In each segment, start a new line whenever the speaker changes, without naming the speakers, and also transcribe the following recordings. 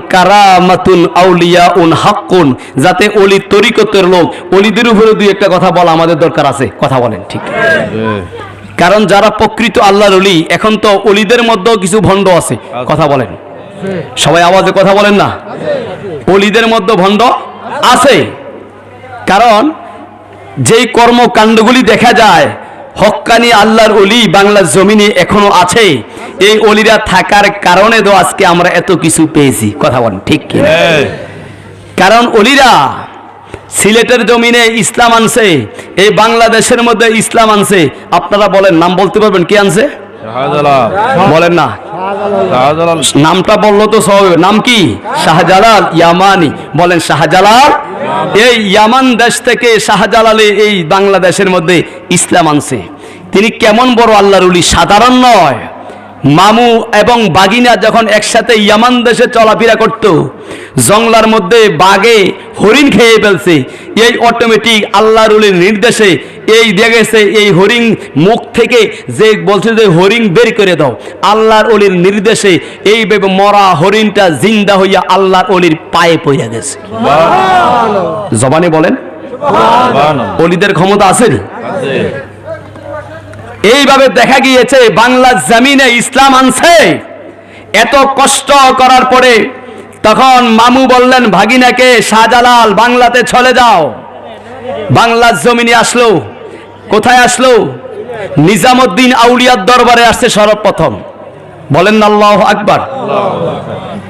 কারামাতুন আউলিয়া উন হাক্কুন, যাতে অলি তরিকতের লোক, অলিদের উপরে দুই একটা কথা বলা আমাদের দরকার আছে। কথা বলেন, ঠিক। কারণ যারা প্রকৃত আল্লাহর অলি, এখন তো অলিদের মধ্যেও কিছু ভণ্ড আছে। কথা বলেন। সবাই আওয়াজে কথা বলেন না? অলিদের মধ্যে ভণ্ড আছে। কারণ যেই কর্মকাণ্ডগুলি দেখা যায় হক্কানি আল্লাহর অলি বাংলার জমিনে এখনও আছে। এই অলিরা থাকার কারণে তো আজকে আমরা এত কিছু পেয়েছি। কথা বলেন ঠিক কি কারণ অলিরা সিলেটের জমিনে ইসলাম আনছে এই বাংলাদেশের মধ্যে ইসলাম আনছে। আপনারা বলেন নাম বলতে পারবেন কি আনছে? বলেন না। নামটা বলল তো সব নাম কি? শাহজালাল ইয়ামানি। বলেন শাহজালাল? এই ইয়ামান দেশ থেকে শাহজালালে এই বাংলাদেশের মধ্যে ইসলাম আনছে। তিনি কেমন বড় আল্লাহর উলি সাধারণ নয়। মামু এবং বাগিনা যখন একসাথে ইয়ামান দেশে চলাফেরা করত জংলার মধ্যে বাগে হরিণ খেয়ে ফেলছে এই অটোমেটিক আল্লাহর উলির নির্দেশে এই দেখেছে এই হরিণ মুখ থেকে যে বলছে যে হরিণ বের করে দাও আল্লাহর অলির নির্দেশে এই ভেবে মরা হরিণটা জিন্দা হইয়া আল্লাহর অলির পায়ে পড়িয়া গেছে। জবানে বলেন অলিদের ক্ষমতা আছে। এইভাবে দেখা গিয়েছে, বাংলা জামিনে ইসলাম আনছে। এত কষ্ট করার পরে তখন মামু বললেন, ভাগিনাকে শাহজালাল বাংলাতে চলে যাও। বাংলার জমিনে আসলো। কোথায় আসলো? নিজামুদ্দিন আউলিয়ার দরবারে আসছে সর্বপ্রথম। বলেন আল্লাহ আকবার।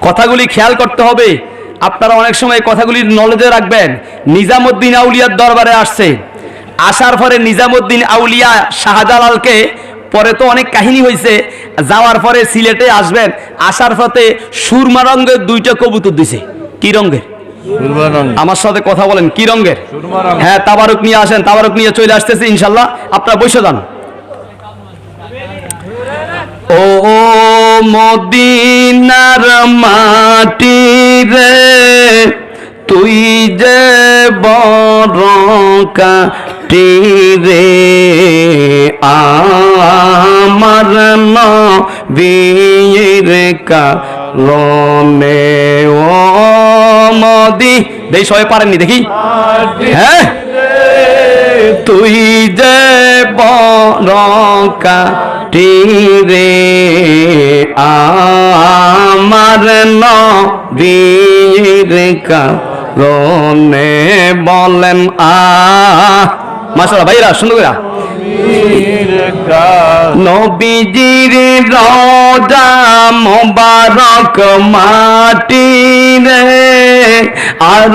কথাগুলি খেয়াল করতে হবে। আপনারা অনেক সময় কথাগুলি নলেজে রাখবেন। নিজামুদ্দিন আউলিয়ার দরবারে আসছে। আসার পরে নিজামুদ্দিন আউলিয়া শাহজালালকে পরে তো অনেক কাহিনী হয়েছে যাওয়ার পরে সিলেটে আসবেন আসার পথে সুরমা রঙের দুইটা কবুতর দিছে। কি রঙের? আমার সাথে কথা বলেন কি
রঙ্গের
হ্যাঁ তাবারক নিয়ে আসেন তাবারক নিয়ে চলে আসতেছে ইনশাল্লাহ। আপনারা বসে যান। ও মদিনার মাটি রে তুই যে বড় কাটি রে আমার নবীর কারণে ও মদি। দেই সবাই পারেননি, দেখি। হ্যাঁ? তুই যে বরকাটি রে আমার নবীর কারণে বলেন আ মাসাল্লাহ ভাইরা সুন্দর করে। নবীজির রোজা মোবারক মাটি রে, আর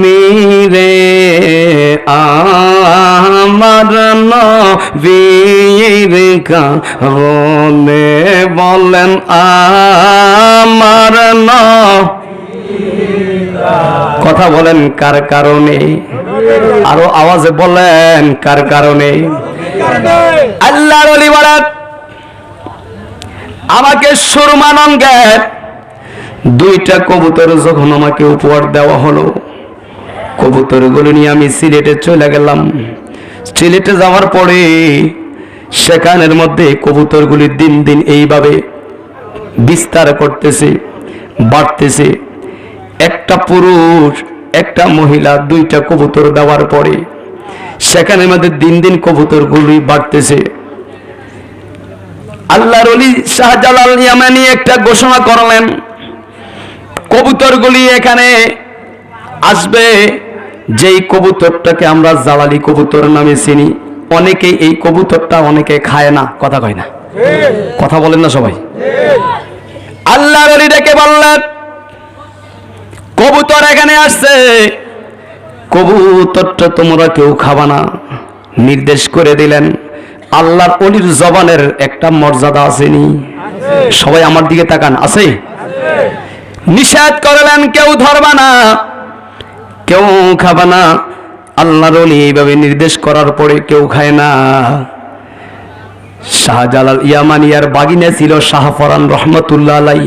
মিরে আমার নবীর কারণে বলেন, আমার ন কথা বলেন কার কারণে? আরও আওয়াজে বলেন কার কারণে? আল্লাহর আমাকে দুইটা কবুতর যখন আমাকে উপহার দেওয়া হলো কবুতর কবুতরগুলো নিয়ে আমি সিলেটে চলে গেলাম। সিলেটে যাওয়ার পরে সেখানের মধ্যে কবুতরগুলি দিন দিন এইভাবে বিস্তার করতেছে, বাড়তেছে। একটা পুরুষ একটা মহিলা দুইটা কবুতর দেওয়ার পরে সেখানে আমাদের দিন দিন কবুতরগুলি বাড়তেছে। আল্লাহর অলি শাহজালাল ইয়ামানি একটা ঘোষণা করলেন কবুতরগুলি এখানে আসবে যেই কবুতরটাকে আমরা জালালি কবুতর নামে চিনি। অনেকে এই কবুতরটা অনেকে খায় না কথা কয় না। কথা বলেন না সবাই। আল্লাহর অলি ডেকে বললেন কবুতর এখানে আসছে। কবুতরটা তোমরা কেউ খাবা না। নির্দেশ করে দিলেন, আল্লাহর অলির জবানের একটা মর্যাদা আসেনি। সবাই আমার দিকে তাকান, আছে? নিষেধ করলেন, কেউ ধরবা না। কেউ খাবা না। আল্লাহর অলি এইভাবে নির্দেশ করার পরে কেউ খায় না। শাহজালাল ইয়ামানিয়ার বাগিনা ছিল শাহফরান রহমতুল্লাহ আলাই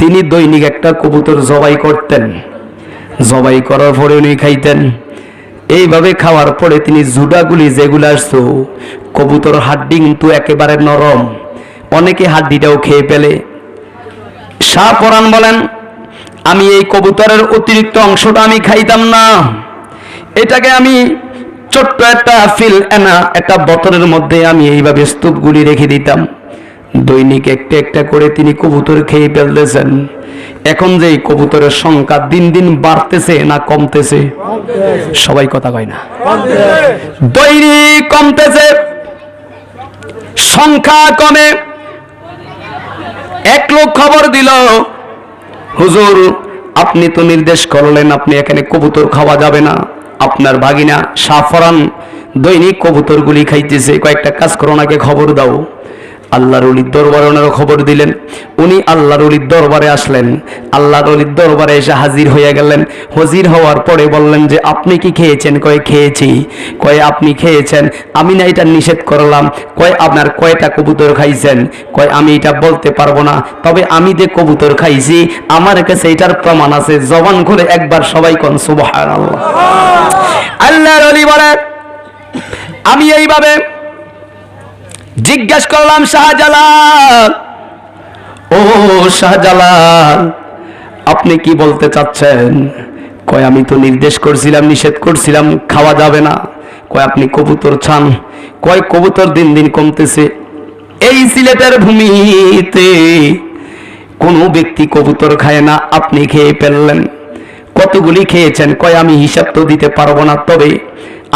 তিনি দৈনিক একটা কবুতর জবাই করতেন। জবাই করার পরে উনি খাইতেন। এইভাবে খাওয়ার পরে তিনি জুডাগুলি যেগুলো আসতো, কবুতর হাড্ডি কিন্তু একেবারে নরম। অনেকে হাড্ডিটাও খেয়ে ফেলে। শাহ পরাণ বলেন, আমি এই কবুতরের অতিরিক্ত অংশটা আমি খাইতাম না। এটাকে আমি ছোট্ট একটা ফিল এনা, একটা বতরের মধ্যে আমি এইভাবে স্তূপগুলি রেখে দিতাম। দৈনিক একটা একটা করে তিনি কবুতর খেয়ে ফেলতেছেন। এখন যে কবুতরের সংখ্যা দিন দিন বাড়তেছে না কমতেছে, সবাই কথা কয় না। দৈনিক কমতেছে, সংখ্যা কমে। এক লোক খবর দিল, হুজুর, আপনি তো নির্দেশ করলেন আপনি এখানে কবুতর খাওয়া যাবে না। আপনার ভাগিনা সাফরান দৈনিক কবুতরগুলি খাইতেছে। কয়েকটা কাজ করো ওনাকে খবর দাও। আল্লাহর অলির দরবারে ওনারা খবর দিলেন। উনি আল্লাহর অলির দরবারে আসলেন। আল্লাহর অলির দরবারে এসে হাজির হয়ে গেলেন। হাজির হওয়ার পরে বললেন যে, আপনি কি খেয়েছেন? কয়ে, খেয়েছি। কয়ে, আপনি খেয়েছেন? আমি না এটা নিষেধ করলাম। কয়, আপনার কয়টা কবুতর খাইছেন? কয়, আমি এটা বলতে পারব না। তবে আমি যে কবুতর খাইছি, আমার কাছে এটার প্রমাণ আছে। জবান করে একবার সবাই কোন, সুবহানাল্লাহ। আল্লাহর অলি বলে আমি এইভাবে জিজ্ঞেস করলাম, শাহজালাল। ও শাহজালাল, আপনি কি বলতে চাচ্ছেন? কয়, আমি তো নির্দেশ করছিলাম, নিষেধ করছিলাম, খাওয়া যাবে না। কয়, আপনি কবুতর ছান কয়, কবুতর দিন দিন কমতেছে। এই সিলেটের ভূমিতে কোনো ব্যক্তি কবুতর খায় না, আপনি খেয়ে ফেললেন। কতগুলি খেয়েছেন? কয়, আমি হিসাব তো দিতে পারব না। তবে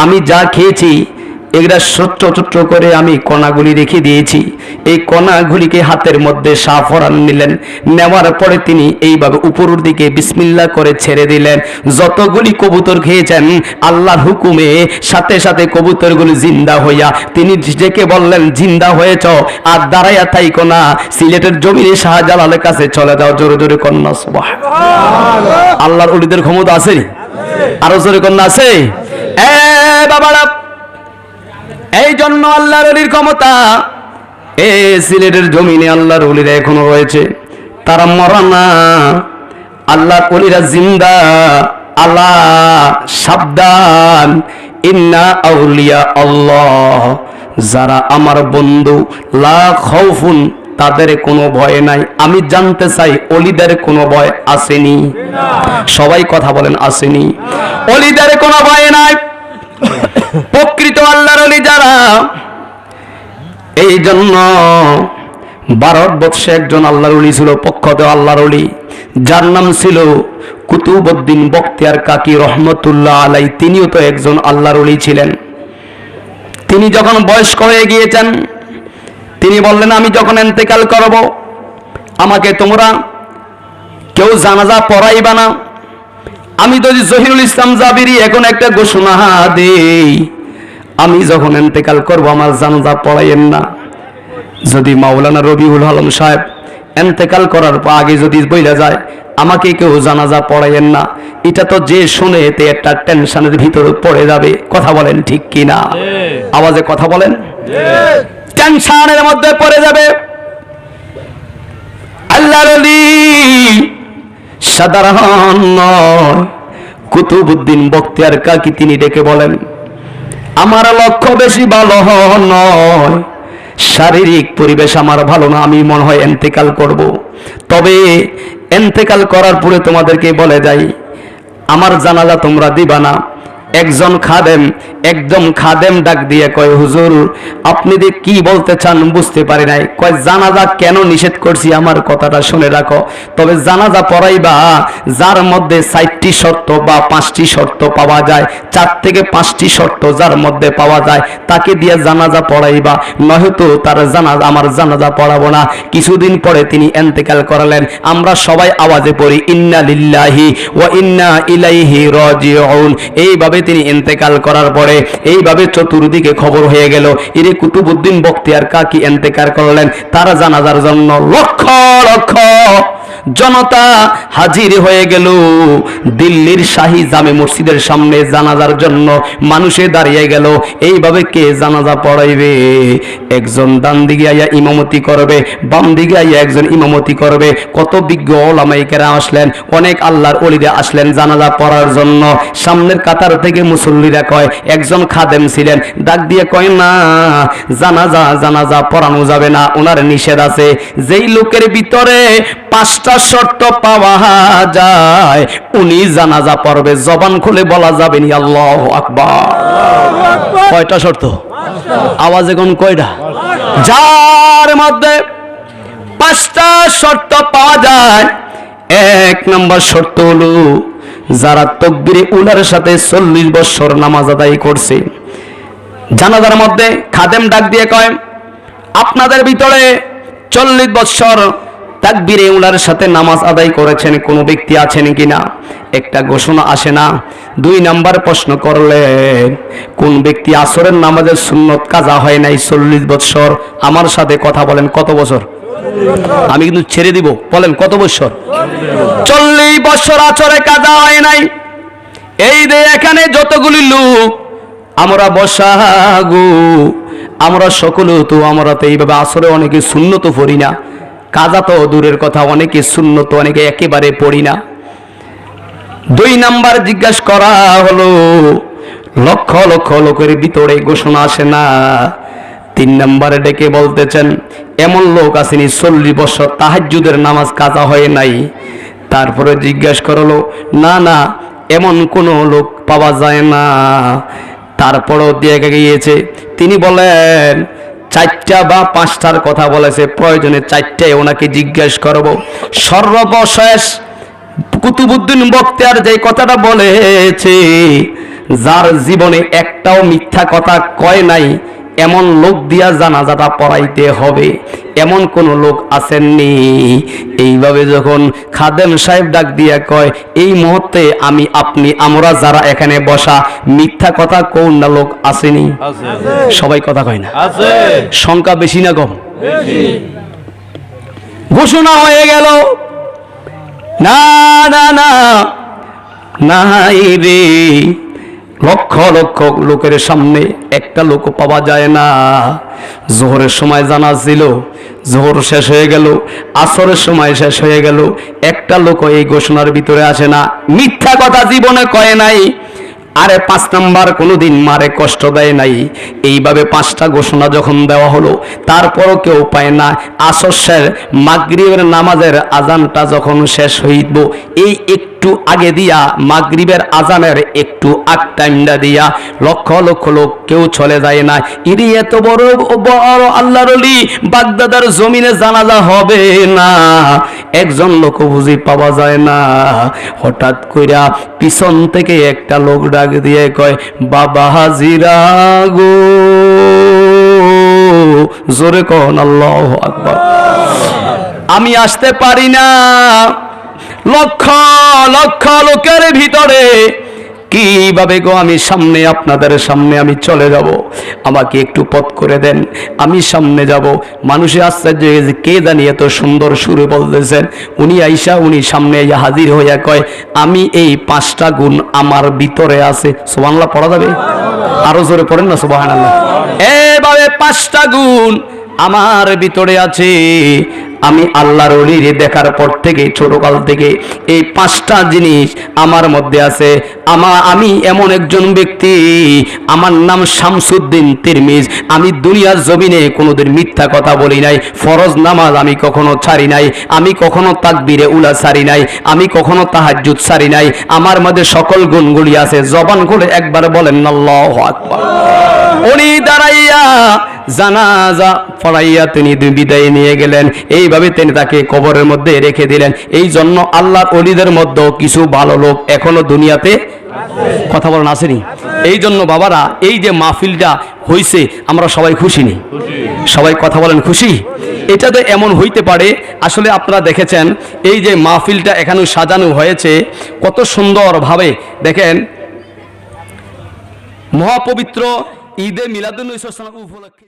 আমি যা খেয়েছি এগুলা ছোট্ট ছোট্ট করে আমি কণাগুলি রেখে দিয়েছি। এই কণাগুলিকে হাতের মধ্যে সাফরান নিলেন। নেওয়ার পরে তিনি এইভাবে উপরের দিকে বিসমিল্লা করে ছেড়ে দিলেন। যতগুলি কবুতর খেয়েছেন, আল্লাহর হুকুমে সাথে সাথে কবুতরগুলি জিন্দা হইয়া তিনি ডেকে বললেন, জিন্দা হয়েছ, আর দাঁড়াইয়া থাইকো না। সিলেটের জমিনে শাহজালালের কাছে চলে যাও, জোরে জোরে কন্যা সুবাহ আল্লাহর অলিদের ক্ষমতা আছে আরও জোরে কন্যা আছে? এ এই জন্য আল্লাহর অলির ক্ষমতা। এ সিলেটের জমিনে আল্লাহর অলিরা এখনও রয়েছে। তারা মরা না। আল্লাহর অলিরা জিন্দা। আল্লাহ সাবধান। ইন্না আউলিয়া আল্লাহ। যারা আমার বন্ধু, লা তাদের কোনো ভয় নাই। আমি জানতে চাই, অলিদের কোনো ভয় আসেনি। সবাই কথা বলেন, আসেনি। অলিদের কোনো ভয় নাই। প্রকৃত আল্লাহর অলি যারা এই জন্য ভারতবর্ষে একজন আল্লাহর অলি ছিল পক্ষত আল্লাহর অলি যার নাম ছিল কুতুবউদ্দিন বক্তিয়ার কাকি রহমতুল্লাহ আলাই। তিনিও তো একজন আল্লাহর অলি ছিলেন। তিনি যখন বয়স্ক হয়ে গিয়েছেন, তিনি বললেন, আমি যখন এন্তেকাল করব, আমাকে তোমরা কেউ জানাজা পড়াইবা না। আমি যদি জহিরুল ইসলাম জাবিরি, এখন একটা ঘোষণা দেই। আমি যখন এন্তেকাল করব আমার জানাজা পড়াইয়েন না। যদি মাওলানা রবিউল আলম সাহেব এন্তেকাল করার পর আগে যদি বইলা যায় আমাকে কেউ জানাজা পড়াইয়েন না। এটা তো যে শুনে এতে একটা টেনশনের ভিতরে পড়ে যাবে। কথা বলেন ঠিক কি না আওয়াজে কথা বলেন। টেনশনের মধ্যে পড়ে যাবে। আল্লাহর অলি সাধারণ কুতুবুদ্দিন বক্তিয়ার কাকি তিনি ডেকে বলেন আমার লক্ষ্য বেশি ভালো নয় শারীরিক পরিবেশ আমার ভালো না, আমি মনে হয় এন্তেকাল করব। তবে এন্তেকাল করার পরে তোমাদেরকে বলে যাই, আমার জানালা তোমরা দিবা না একজন খাদেম, একদম খাদেম ডাক দিয়ে কয়, হুজুর, আপনি যে কি বলতে চান বুঝতে পারি নাই। কয়, জানাজা কেন নিষেধ করছি আমার কথাটা শুনে রাখো। তবে জানাজা পড়াইবা, যার মধ্যে চারটি শর্ত বা পাঁচটি শর্ত পাওয়া যায়, চার থেকে পাঁচটি শর্ত যার মধ্যে পাওয়া যায়, তাকে দিয়ে জানাজা পড়াইবা। নয়তো তার জানাজা, আমার জানাজা পড়াবো না। কিছুদিন পরে তিনি এন্তেকাল করালেন। আমরা সবাই আওয়াজে পড়ি, ইন্না লিল্লাহি ওয়া ইন্না ইলাইহি রাজিউন। এইভাবে তিনি এন্তেকাল করার পরে এইভাবে চতুর্দিকে খবর হয়ে গেল। ইরে কুতুবুদ্দিন বক্তিয়ার কাকি এন্তেকার করলেন? তারা জানাজার জন্য লক্ষ লক্ষ জনতা হাজির হয়ে গেল। দিল্লির শাহী জামে মসজিদের সামনে জানাজার জন্য মানুষে দাঁড়িয়ে গেল। এইভাবে কে জানাজা পড়াইবে? একজন ডান দিকে আইয়া ইমামতি করবে, বাম দিকে আইয়া একজন ইমামতি করবে। কত বিজ্ঞ ওলামাইকেরা আসলেন, অনেক আল্লাহর অলিদে আসলেন জানাজা পড়ার জন্য। সামনের কাতার থেকে মুসল্লিরা কয়, একজন খাদেম ছিলেন। ডাক দিয়ে কয়, না, জানাজা জানাজা পড়ানো যাবে না। ওনার নিষেধ আছে। যেই লোকের ভিতরে পাঁচটা শর্ত পাওয়া যায়। উনি জানাজা পড়বে, জবান খুলে বলা যাবে নি, আল্লাহ আকবার। কয়টা শর্ত? আওয়াজ এখন কয়টা? যার মধ্যে পাঁচটা শর্ত পাওয়া যায়, এক নম্বর শর্ত হলো, যারা তকবিরে উলার সাথে চল্লিশ বছর নামাজ আদায় করছে, জানাজার মধ্যে খাদেম ডাক দিয়ে কয়, আপনাদের ভিতরে চল্লিশ বছর তাকবিরে উলার সাথে নামাজ আদায় করেছেন, কোনো ব্যক্তি আছেন কিনা? একটা ঘোষণা আসে না। দুই নাম্বার প্রশ্ন করলেন কোন ব্যক্তি আসরের নামাজের সুন্নত কাজা হয় নাই চল্লিশ বছর আমার সাথে কথা বলেন, কত বছর? আমি কিন্তু ছেড়ে দিব। বলেন, কত বছর চল্লিশ বছর আচরে কাজা হয় নাই। এই যে এখানে যতগুলি লোক, আমরা বসাগু আমরা সকলে তো আমরা তো এইভাবে আসরে অনেকে শূন্য তো পড়ি না। কাজা তো দূরের কথা, অনেকে শূন্য তো অনেকে একেবারে পড়ি না। দুই নাম্বার জিজ্ঞাসা করা হলো, লক্ষ লক্ষ লোকের ভিতরে ঘোষণা আসে না। তিন নাম্বারে ডেকে বলতেছেন, এমন লোক আসেনি, চল্লিশ বছর তাহাজ্জুদের নামাজ কাজা হয় নাই। তারপরে জিজ্ঞাসা করল, না না, এমন কোনো লোক পাওয়া যায় না। তারপরও দিয়ে গিয়েছে, তিনি বলেন চারটা বা পাঁচটার কথা বলেছে, প্রয়োজনে চারটায় ওনাকে জিজ্ঞেস করব। সর্বশেষ কুতুবুদ্দিন বক্তিয়ার যে কথাটা বলেছে, যার জীবনে একটাও মিথ্যা কথা কয় নাই এমন লোক দিয়া জানাজাটা পড়াইতে হবে। এমন কোন লোক আসেননি এইভাবে যখন খাদেম সাহেব ডাক দিয়া কয় এই মুহূর্তে আমি আপনি আমরা যারা এখানে বসা মিথ্যা কথা কোন না লোক আসেনি? সবাই কথা কয় না। সংখ্যা বেশি না কম? ঘোষণা হয়ে গেল। না না না নাই রে। লক্ষ লক্ষ লোকের সামনে একটা লোক পাওয়া যায় না। জোহরের সময় জানা ছিল, জোহর শেষ হয়ে গেল, আসরের সময় শেষ হয়ে গেল, একটা লোক এই ঘোষণার ভিতরে আসে না। মিথ্যা কথা জীবনে কয় নাই। আরে পাঁচ নাম্বার কোনোদিন মারে কষ্ট দেয় নাই। এইভাবে পাঁচটা ঘোষণা যখন দেওয়া হলো, তারপরও কেউ পায় না। আসর মাগরিবের নামাজের আজানটা যখন শেষ হইব, এই একটু আগে দিয়া মাগরিবের আজানের একটু আগ টাইমটা দিয়া লক্ষ লক্ষ লোক কেউ চলে যায় না। ইনি এত বড় বড় আল্লাহর বাগদাদার জমিনে জানাজা হবে না। একজন লোক বুঝি পাওয়া যায় না। হঠাৎ কইরা পিছন থেকে একটা লোক দিয়ে কয়, বাবা হাজিরা গো। জোরে কন, আল্লাহ আকবর। আমি আসতে পারি না। লক্ষ লক্ষ লোকের ভিতরে কীভাবে গো, আমি সামনে আপনাদের সামনে আমি চলে যাব। আমাকে একটু পথ করে দেন, আমি সামনে যাব। মানুষে আশ্চর্য কে জানি এত সুন্দর সুরে বলতেছেন। উনি আইসা, উনি সামনে হাজির হইয়া কয়, আমি এই পাঁচটা গুণ আমার ভিতরে আছে। সোবানলা পড়া যাবে? আরও জোরে পড়েন না সোবাহান এভাবে পাঁচটা গুণ আমার ভিতরে আছে। আমি আল্লাহর অলিরে দেখার পর থেকে, ছোটকাল থেকে এই পাঁচটা জিনিস আমার মধ্যে আছে। আমা, আমি এমন একজন ব্যক্তি, আমার নাম শামসুদ্দিন তিরমিজ, আমি দুনিয়ার জমিনে কোনোদিন মিথ্যা কথা বলি নাই, ফরজ নামাজ আমি কখনো ছাড়ি নাই, আমি কখনো তাকবিরে উলা ছাড়ি নাই, আমি কখনো তাহাজ্জুদ ছাড়ি নাই, আমার মধ্যে সকল গুণগুলি আছে, জবান করে একবার বলেন, আল্লাহু আকবার। উনি দাঁড়াইয়া জানাজা পড়াইয়া তিনি বিদায় নিয়ে গেলেন, এইভাবে তিনি তাকে কবরের মধ্যে রেখে দিলেন, এই জন্য আল্লাহর অলিদের মধ্যে কিছু ভালো লোক এখনও দুনিয়াতে কথা বলেন আসেনি। এই জন্য বাবারা, এই যে মাহফিলটা হইছে, আমরা সবাই খুশি নেই সবাই কথা বলেন খুশি? এটা তো এমন হইতে পারে, আসলে আপনারা দেখেছেন, এই যে মাহফিলটা এখানে সাজানো হয়েছে, কত সুন্দরভাবে, দেখেন, মহাপবিত্র ঈদে মিলাদুল উপলক্ষে